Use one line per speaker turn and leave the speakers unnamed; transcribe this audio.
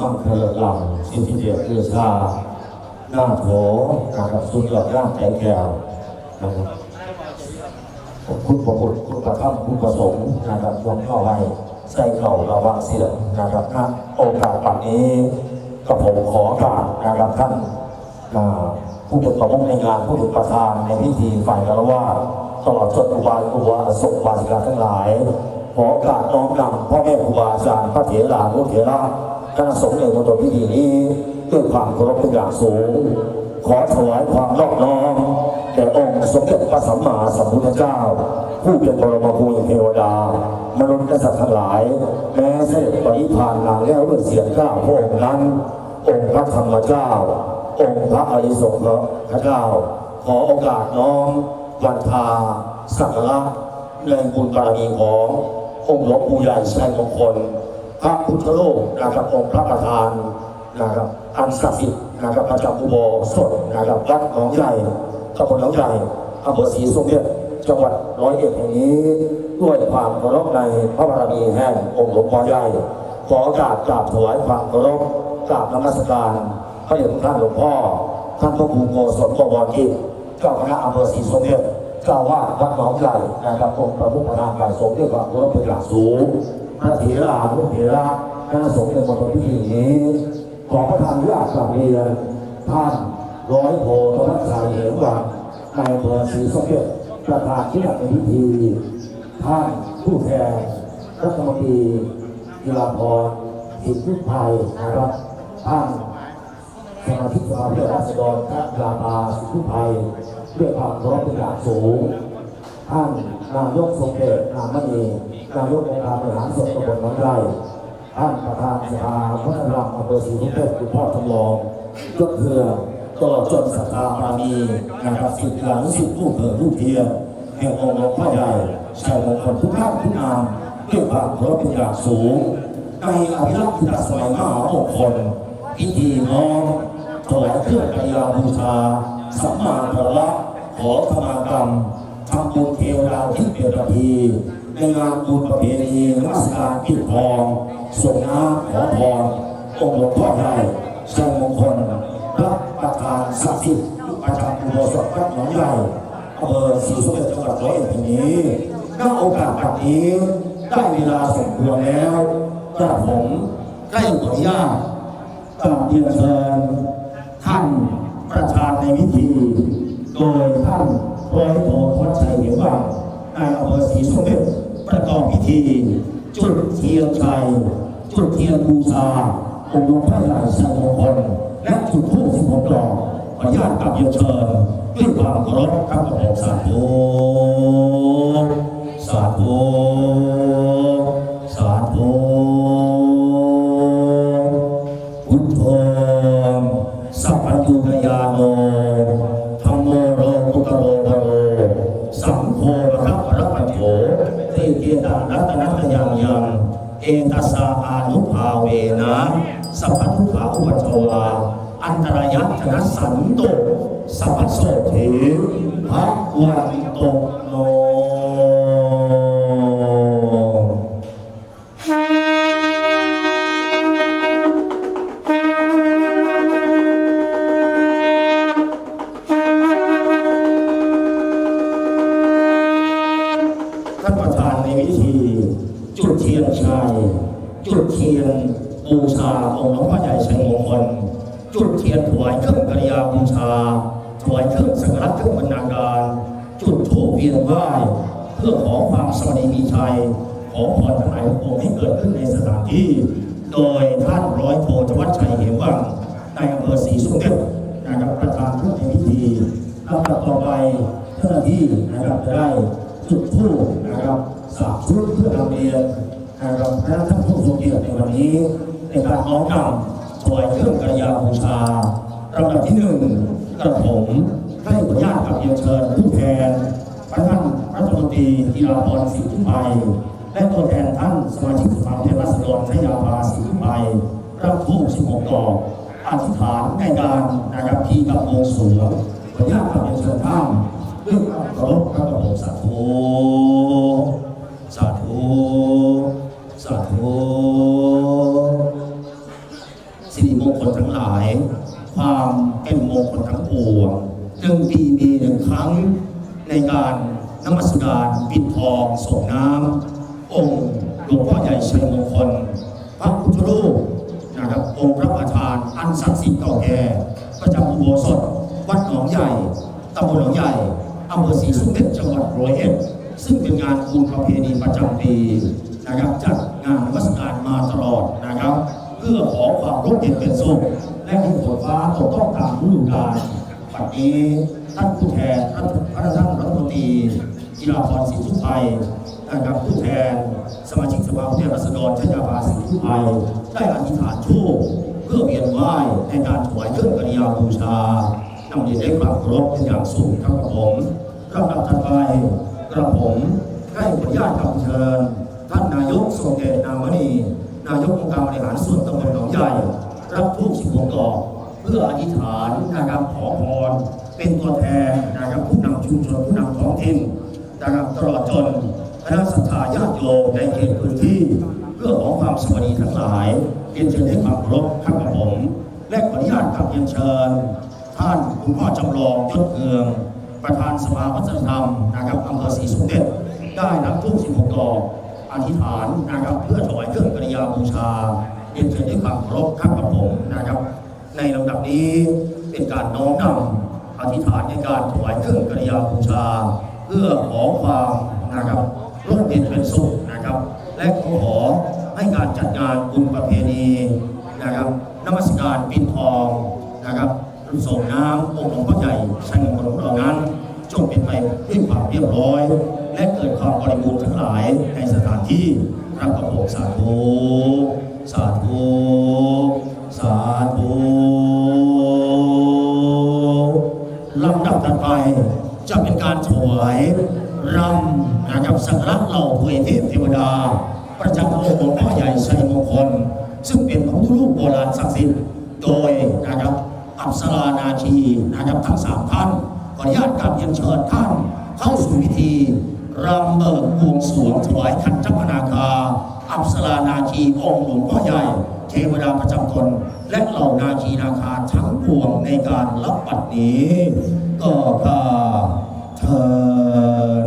มังคลหลังสิทธิเดียเรือชาหน้าโถนะครับสุดยอดร่างใจแก้วนะครับคุณประพุทธคุณประทับคุณประสงค์นะครับยกเข้าไว้ใส่เข่าระวังเสียงนะครับณโอกาสปัจนี้ก็ผมขอการนะครับท่านผู้เป็นประมุขในงานผู้เป็นประธานในพิธีฝ่ายคารวะตลอดจนอุบาลอุบาสกบาสิกาทั้งหลาย ขอโอกาสน้อมนำพ่อแม่ครูบาอาจารย์พระเถรานุเถระ คณะสงฆ์ในมณฑลพิธีนี้ด้วยความเคารพเป็นอย่างสูง ขอถวายความนอบน้อมแด่องค์สมเด็จพระสัมมาสัมพุทธเจ้า ผู้เป็นบรมครูแห่งเทวดา มนุษย์และสัตว์ทั้งหลาย แม้เสด็จปริพานนานแล้วด้วยเสียงกล้าพระองค์นั้น องค์พระธรรมเจ้า องค์พระอริสงฆ์พระเจ้า ขอโอกาสน้อมวันทาสักการะในบุญบารมีขององค์หลวงปู่ใหญ่ชัยมงคล พระพุทธโลกนะครับองค์พระประธานนะครับอันศักดิ์สิทธิ์นะครับประจำอุโบสถนะครับวัดหนองใหญ่ตำบลหนองใหญ่อำเภอศรีสมเด็จจังหวัดร้อยเอ็ดแห่งนี้ ด้วยความเคารพในพระบารมีแห่งองค์หลวงพ่อใหญ่ขอโอกาสกราบถวายความเคารพกราบนมัสการพระเดชพระท่านหลวงพ่อ ท่านพระครูโกศลบรกิจเจ้าคณะอำเภอศรีสมเด็จเจ้าวาดวัดหนองใหญ่นะครับองค์ประมุขประธานฝ่ายสงฆ์ด้วยความเคารพเป็นอย่างสูง พระเถรานุเถระคณะสงฆ์ในมณฑลพิธีนี้ขอประทานญาติกลับเรียนท่านร้อยโพธวัชชัยเหมวังนายอำเภอศรีสมเด็จประธานที่ในพิธี ท่านผู้แทนรัฐมนตรีกีฬาพรสิทธิไทยนะครับท่านสมาชิกสภาผู้แทนราษฎรท่านลาตาสิทธิไทยด้วยความเคารพเป็นอย่างสูง ท่านนายกทรงเดชนามณีนายกองค์การบริหารส่วนตำบลน้องไร่ท่านประธานสภาพัฒนารอำเภอศรีสมเด็จคุณพ่อจำลองยกเครือตลอจนศรัทธาปราณีนะครับสิทธิหลังสิทธิลูกเถิดลูกเทียมแห่งองค์หลวงพ่อใหญ่ชัยมงคลทุกท่านทุกนามด้วยความเคารพเป็นอย่างสูงในอภิรักษ์พุทธสมัยมหามงคลพิธีน้อมถวายเครื่องกายาบูชาสัมมาคาวะขอขมากรรม บุญเทวดาที่เป็นตะพีในงานบุญประเพณีรัชการกิจทองส่งน้ำขอพรองค์หลวงพ่อใหญ่ชัยมงคลพระประธานศักดิ์สิทธิ์ประจำอุโบสถวัดหนองใหญ่อำเภอศรีสมเด็จจังหวัดร้อยเอ็ดแห่งนี้ณโอกาสแบบนี้ได้เวลาสมควรแล้วกระผมได้ขออนุญาตกราบเรียนเชิญท่านประธานในพิธี โดยท่าน ร้อยโททวัชัยเหนียววังนาอำเภอศรีสมเด็จประกอบพิธี จุดเทียนชัยจุดเทียนบูชาองค์หลวงพ่อใหญ่ชัยมงคลและจุดธูปสิบหกดอกขออนุญาตกราบเรียนเชิญด้วยความเคารพครับผมสาธุ เกตังรัตนตยังยังเอตัสสาอานุภาเวนะสัพพทุขาอุปจวาอันตรายะชนะสันโตสัพพโสเถภะวัน จุดเทียนบูชาองค์หลวงพ่อใหญ่ชัยมงคลจุดเทียนถวายเครื่องกริยาบูชาถวายเครื่องสักการะเครื่องบรรณาการ จุดธูปเวียนไหว้เพื่อขอความสวัสดีมีชัย ขอพรทั้งหลายองค์ให้เกิดขึ้นในสถานที่ โดยท่านร้อยโทธวัชชัยเหมวังในอำเภอศรีสุเทพนะครับประธานผู้ในพิธีลำดับต่อไปเจ้าหน้าที่นะครับจะได้จุดทูปนะครับสามชุดเพื่อทำเรียน นะครับและท่านผู้ทรงเกียรติในวันนี้ในการน้อมนำถวายเครื่องกระยาบูชาลำดับที่หนึ่งกระผมให้ขออนุญาตกับเรียนเชิญผู้แทนท่านรัฐมนตรีกีฬาพรสิทธิไปและตัวแทนท่านสมาชิกสภาผู้แทนราษฎรชยาภาสิทธิไปรับทูป16ดอกอธิษฐานในการนะครับที่กับวงค์สรวงขออนุญาตกับเรียนเชิญท่านด้วยความเคารพครับผมสาธุสาธุ สาธุ
สิริมงคลทั้งหลาย ความเป็นมงคลทั้งปวงจึงปีมีหนึ่งครั้งในการนมัสการปิดทองส่งน้ำองค์หลวงพ่อใหญ่ชัยมงคล พระพุทธรูปนะครับองค์พระประธานอันศักดิ์สิทธิ์เก่าแก่ประจำอุโบสถวัดหนองใหญ่ตำบลหนองใหญ่อำเภอศรีสุเม็ดจังหวัดร้อยเอ็ดซึ่งเป็นงานบุญประเพณีประจำปี นะครับจัดงานนมัสการมาตลอดนะครับ เพื่อขอความร่มเย็นเป็นสุขและให้ฝนฟ้าตกต้องตามฤดูกาลปัจจุบันท่านผู้แทนท่านพระท่านรัฐมนตรีกีฬาพรศรีสุไทยนะครับผู้แทนสมาชิกสภาผู้แทนราษฎรชัยาบาสีผู้ไทยได้อธิษฐานชูปเพื่อเวียนไหวในการถวายเครื่องกริยาบูชานำเรียนได้ความเคารพเป็นอย่างสูงครับผมลำดับถัดไปกระผมให้ขออนุญาตคำเชิญายกทรงเดชนามณีนายกองค์การบริหารส่วนตำบลหนองใหญ่ รับทูปสิบหกดอกเพื่ออธิษฐานนะครับขอพรเป็นตัวแทนนะครับผู้นำชุมชนผู้นำท้องถิ่นนะครับตลอดจนคณะสัตยาญาติโยมในเขตพื้นที่ เพื่อขอความสวัสดีทั้งหลายเรียนเชิญให้ความเคารพข้ากับผม และขออนุญาตกับเรียนเชิญ ท่านคุณพ่อจำลองยศเอือง ประธานสภาวัฒนธรรมนะครับอำเภอศรีสมเด็จได้นับทูบ16ดอก อธิษฐานนะครับเพื่อถวายเครื่องกริยาบูชาเรียนเชิญด้วยความเคารพข้ากับผมนะครับ ในลำดับนี้เป็นการน้อมนำอธิษฐานในการถวายเครื่องกริยาบูชา เพื่อขอความนะครับร่มเย็นเป็นสุขนะครับ และขอให้การจัดงานบุญประเพณีนะครับนมัสการปิดทองนะครับส่งน้ำองค์หลวงพ่อใหญ่ชัยมงคลของเรานั้นจงเป็นไปด้วยความเรียบร้อย และเกิดความบริบูรณ์ทั้งหลายในสถานที่ครับกับผมสาธุสาธุสาธุลำดับถัดไป จะเป็นการถวายรำนะครับสักการะเหล่าเทวทพเทวดา ประจำองค์หลวงพ่อใหญ่ชัยมงคล ซึ่งเป็นพระพุทธรูปโบราณศักดิ์สิทธิ์โดยนะครับอัปสรานาคีนะครับทั้งสามท่านขออนุญาตกราบเรียนเชิญท่านเข้าสู่พิธี รำเบิกบวงสรวงถวายขันจักรนาคา อัปสรานาคีองค์หลวงพ่อใหญ่เทวดาประจำตนและเหล่านาคีนาคาทั้งปวงในการรับบัดนี้ ก็พาเทิน